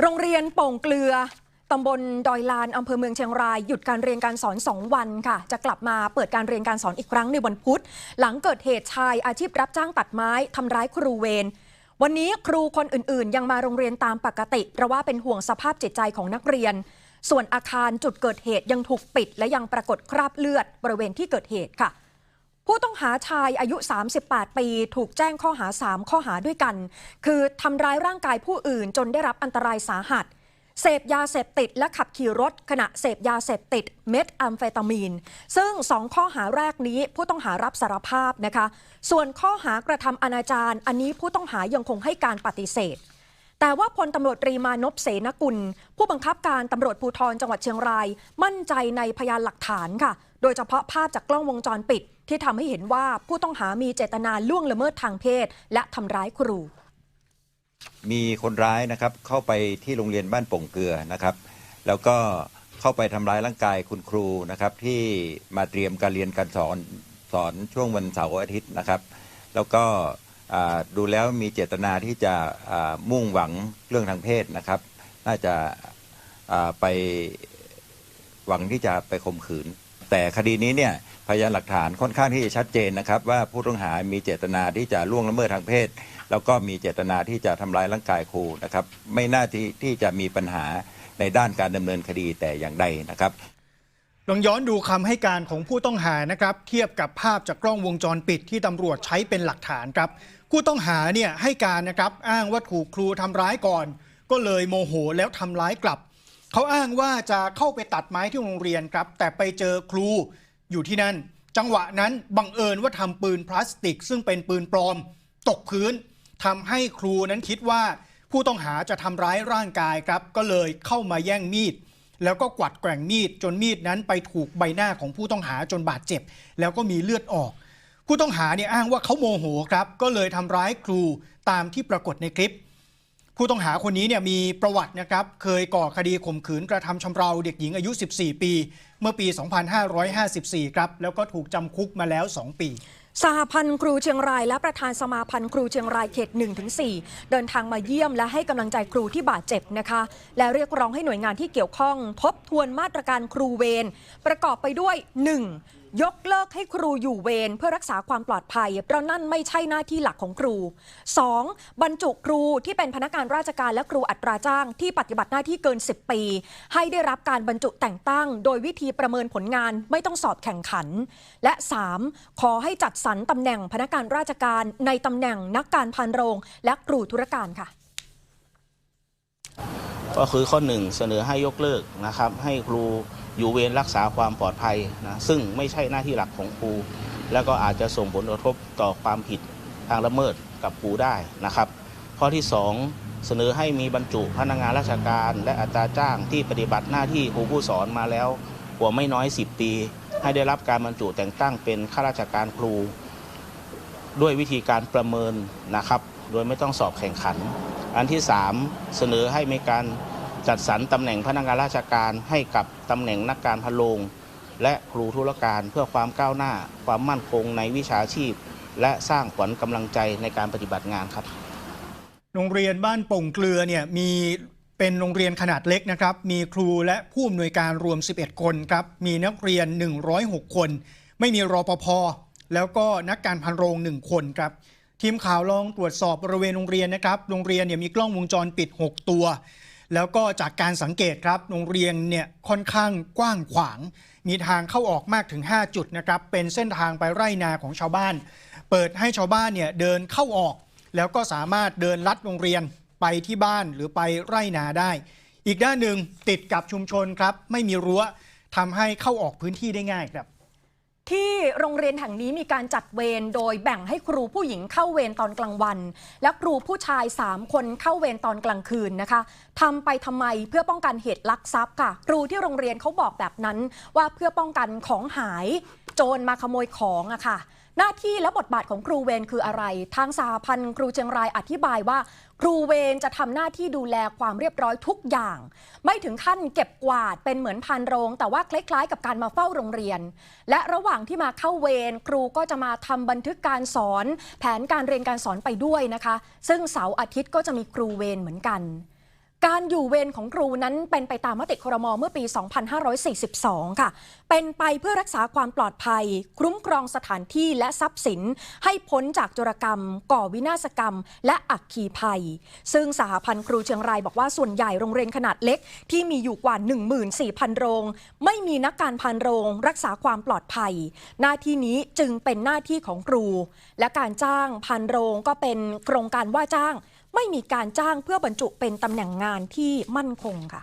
โรงเรียนโป่งเกลือตำบลดอยลานอำเภอเมืองเชียงรายหยุดการเรียนการสอน 2 วันค่ะ จะกลับมาเปิดการเรียนการสอนอีกครั้งในวันพุธ หลังเกิดเหตุชายอาชีพรับจ้างตัดไม้ทำร้ายครูเวรวันนี้ครูคนอื่นๆ ยังมาโรงเรียนตามปกติ เพราะว่าเป็นห่วงสภาพจิตใจของนักเรียน ส่วนอาคารจุดเกิดเหตุยังถูกปิด และยังปรากฏคราบเลือดบริเวณที่เกิดเหตุค่ะ ผู้ต้องหาชายอายุ 38 ปี ถูกแจ้งข้อหา 3 ข้อหาด้วยกัน คือทำร้ายร่างกายผู้อื่นจนได้รับอันตรายสาหัส เสพยาเสพติดและขับขี่รถ ขณะเสพยาเสพติดเม็ดอัมเฟตามีน ซึ่ง 2 ข้อหาแรกนี้ผู้ต้องหารับสารภาพนะคะ ส่วนข้อหากระทำอนาจารอันนี้ผู้ต้องหายังคงให้การปฏิเสธแต่ว่าพลตำรวจตรีมานพเสนกุล ผู้บังคับการตำรวจภูธรจังหวัดเชียงราย มั่นใจในพยานหลักฐานค่ะ โดยเฉพาะภาพจากกล้องวงจรปิด ที่ทำให้เห็นว่าผู้ต้องหามีเจตนาล่วงละเมิดทางเพศ และทำร้ายครู มีคนร้ายนะครับเข้าไปที่โรงเรียนบ้านโป่งเกลือนะครับ แล้วก็เข้าไปทำร้ายร่างกายคุณครูนะครับที่มาเตรียมการเรียนการสอนสอนช่วงวันเสาร์อาทิตย์นะครับ แล้วก็ดูแล้วมีเจตนาที่จะมุ่งหวังเรื่องทางเพศนะครับ น่าจะไปหวังที่จะไปข่มขืน แต่คดีนี้เนี่ยพยานหลักฐานค่อนข้างที่จะชัดเจนนะครับ ว่าผู้ต้องหามีเจตนาที่จะล่วงละเมิดทางเพศ แล้วก็มีเจตนาที่จะทำร้ายร่างกายครูนะครับ ไม่น่าที่ที่จะมีปัญหาในด้านการดำเนินคดีแต่อย่างใดนะครับ ลองย้อนดูคำให้การของผู้ต้องหานะครับเทียบกับภาพจากกล้องวงจรปิดที่ตำรวจใช้เป็นหลักฐานครับผู้ต้องหาเนี่ยให้การนะครับอ้างว่าถูกครูทำร้ายก่อน ก็เลยโมโหแล้วทำร้ายกลับ เขาอ้างว่าจะเข้าไปตัดไม้ที่โรงเรียนครับ แต่ไปเจอครูอยู่ที่นั่น จังหวะนั้นบังเอิญว่าทำปืนพลาสติก ซึ่งเป็นปืนปลอม ตกพื้นทำให้ครูนั้นคิดว่า ผู้ต้องหาจะทำร้ายร่างกายครับ ก็เลยเข้ามาแย่งมีด แล้วก็กวัดแกว่งมีด จนมีดนั้นไปถูกใบหน้าของผู้ต้องหาจนบาดเจ็บ แล้วก็มีเลือดออก ผู้ต้องหาเนี่ยอ้างว่าเขาโมโหครับ ก็เลยทำร้ายครูตามที่ปรากฏในคลิป ผู้ต้องหาคนนี้เนี่ยมีประวัตินะครับเคยก่อคดีข่มขืนกระทำชำเราเด็กหญิงอายุ 14 ปี เมื่อปี 2554 ครับ แล้วก็ถูกจำคุกมาแล้ว 2 ปีสหพันธ์ครูเชียงรายและประธานสมาพันธ์ครูเชียงรายเขต1-4 เดินทางมาเยี่ยมและให้กำลังใจครูที่บาดเจ็บนะคะ และเรียกร้องให้หน่วยงานที่เกี่ยวข้อง ทบทวนมาตรการครูเวรประกอบไปด้วย 1. ยกเลิกให้ครูอยู่เวรเพื่อรักษาความปลอดภัย เพราะนั่นไม่ใช่หน้าที่หลักของครู 2. บรรจุครูที่เป็นพนักงานราชการและครูอัตราจ้างที่ปฏิบัติหน้าที่เกิน 10 ปี ให้ได้รับการบรรจุแต่งตั้ง โดยวิธีประเมินผลงานไม่ต้องสอบแข่งขัน และ 3. ขอให้จัดสรรตำแหน่งพนักงานราชการในตำแหน่งนักการพันโรง และครูธุรการค่ะก็คือข้อหนึ่งเสนอให้ยกเลิกนะครับ ให้ครู อยู่เวรรักษาความปลอดภัยนะซึ่งไม่ใช่หน้าที่หลักของครู แล้วก็อาจจะส่งผลกระทบต่อความผิดทางละเมิดกับครูได้นะครับ ข้อที่สองเสนอให้มีบรรจุพนักงานราชการ และอัตราจ้างที่ปฏิบัติหน้าที่ครูผู้สอนมาแล้วกว่าไม่น้อย 10 ปี ให้ได้รับการบรรจุแต่งตั้งเป็นข้าราชการครู ด้วยวิธีการประเมินนะครับ โดยไม่ต้องสอบแข่งขัน อันที่ 3 เสนอให้มีการ จัดสรรตำแหน่งพนักงานราชการให้กับตำแหน่งนักการพะโลง และครูธุรการเพื่อความก้าวหน้า ความมั่นคงในวิชาชีพ และสร้างขวัญกำลังใจในการปฏิบัติงานครับ โรงเรียนบ้านป่งเกลือเนี่ยมีเป็นโรงเรียนขนาดเล็กนะครับ มีครูและผู้อำนวยการรวม 11 คนครับ มีนักเรียน 106 คน ไม่มีรอปภแล้วก็นักการพันโรง 1 คนครับ ทีมข่าวลองตรวจสอบบริเวณโรงเรียนนะครับ โรงเรียนเนี่ยมีกล้องวงจรปิด 6 ตัว แล้วก็จากการสังเกตครับโรงเรียนเนี่ยค่อนข้างกว้างขวาง มีทางเข้าออกมากถึง 5 จุดนะครับ เป็นเส้นทางไปไร่นาของชาวบ้าน เปิดให้ชาวบ้านเนี่ยเดินเข้าออก แล้วก็สามารถเดินลัดโรงเรียนไปที่บ้านหรือไปไร่นาได้ อีกด้านหนึ่งติดกับชุมชนครับ ไม่มีรั้วทำให้เข้าออกพื้นที่ได้ง่ายครับ ที่โรงเรียนแห่งนี้มีการจัดเวรโดยแบ่งให้ครูผู้หญิงเข้าเวรตอนกลางวัน และครูผู้ชาย 3 คนเข้าเวรตอนกลางคืนนะคะทำไปทำไมเพื่อป้องกันเหตุลักทรัพย์ค่ะ ครูที่โรงเรียนเขาบอกแบบนั้นว่าเพื่อป้องกันของหาย โจรมาขโมยของอะค่ะ หน้าที่และบทบาทของครูเวรคืออะไร ทางสหพันธ์ครูเชียงรายอธิบายว่า ครูเวรจะทำหน้าที่ดูแลความเรียบร้อยทุกอย่าง ไม่ถึงขั้นเก็บกวาดเป็นเหมือนพันโรง แต่ว่าคล้ายๆ กับการมาเฝ้าโรงเรียน และระหว่างที่มาเข้าเวรครูก็จะมาทำบันทึกการสอน แผนการเรียนการสอนไปด้วยนะคะ ซึ่งเสาร์อาทิตย์ก็จะมีครูเวรเหมือนกัน การอยู่เวรของครูนั้นเป็นไปตามมติครมเมื่อปี 2542 ค่ะ เป็นไปเพื่อรักษาความปลอดภัย คุ้มครองสถานที่และทรัพย์สิน ให้พ้นจากโจรกรรม ก่อวินาศกรรม และอักคีภัย ซึ่งสหพันธ์ครูเชียงรายบอกว่าส่วนใหญ่โรงเรียนขนาดเล็ก ที่มีอยู่กว่า 14,000 โรง ไม่มีนักการพานโรง รักษาความปลอดภัย หน้าที่นี้จึงเป็นหน้าที่ของครู และการจ้างพานโรงก็เป็นโครงการว่าจ้าง ไม่มีการจ้างเพื่อบรรจุเป็นตำแหน่งงานที่มั่นคงค่ะ